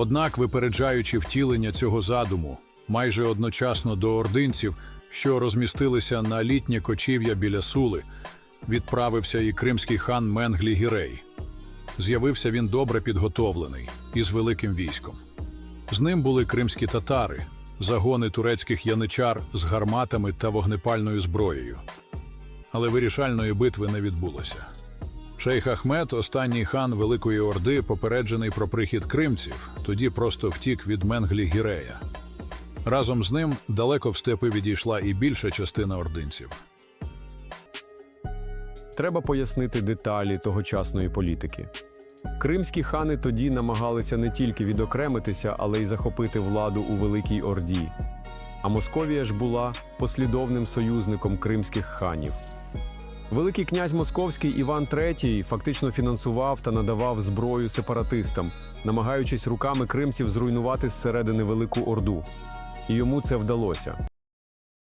Однак, випереджаючи втілення цього задуму, майже одночасно до ординців, що розмістилися на літнє кочів'я біля Сули, відправився і кримський хан Менглі Гірей. З'явився він добре підготовлений і з великим військом. З ним були кримські татари, загони турецьких яничар з гарматами та вогнепальною зброєю. Але вирішальної битви не відбулося. Шейх Ахмед, останній хан Великої Орди, попереджений про прихід кримців, тоді просто втік від Менглі Гірея. Разом з ним далеко в степи відійшла і більша частина ординців. Треба пояснити деталі тогочасної політики. Кримські хани тоді намагалися не тільки відокремитися, але й захопити владу у Великій Орді. А Московія ж була послідовним союзником кримських ханів. Великий князь Московський Іван III фактично фінансував та надавав зброю сепаратистам, намагаючись руками кримців зруйнувати зсередини Велику Орду. І йому це вдалося.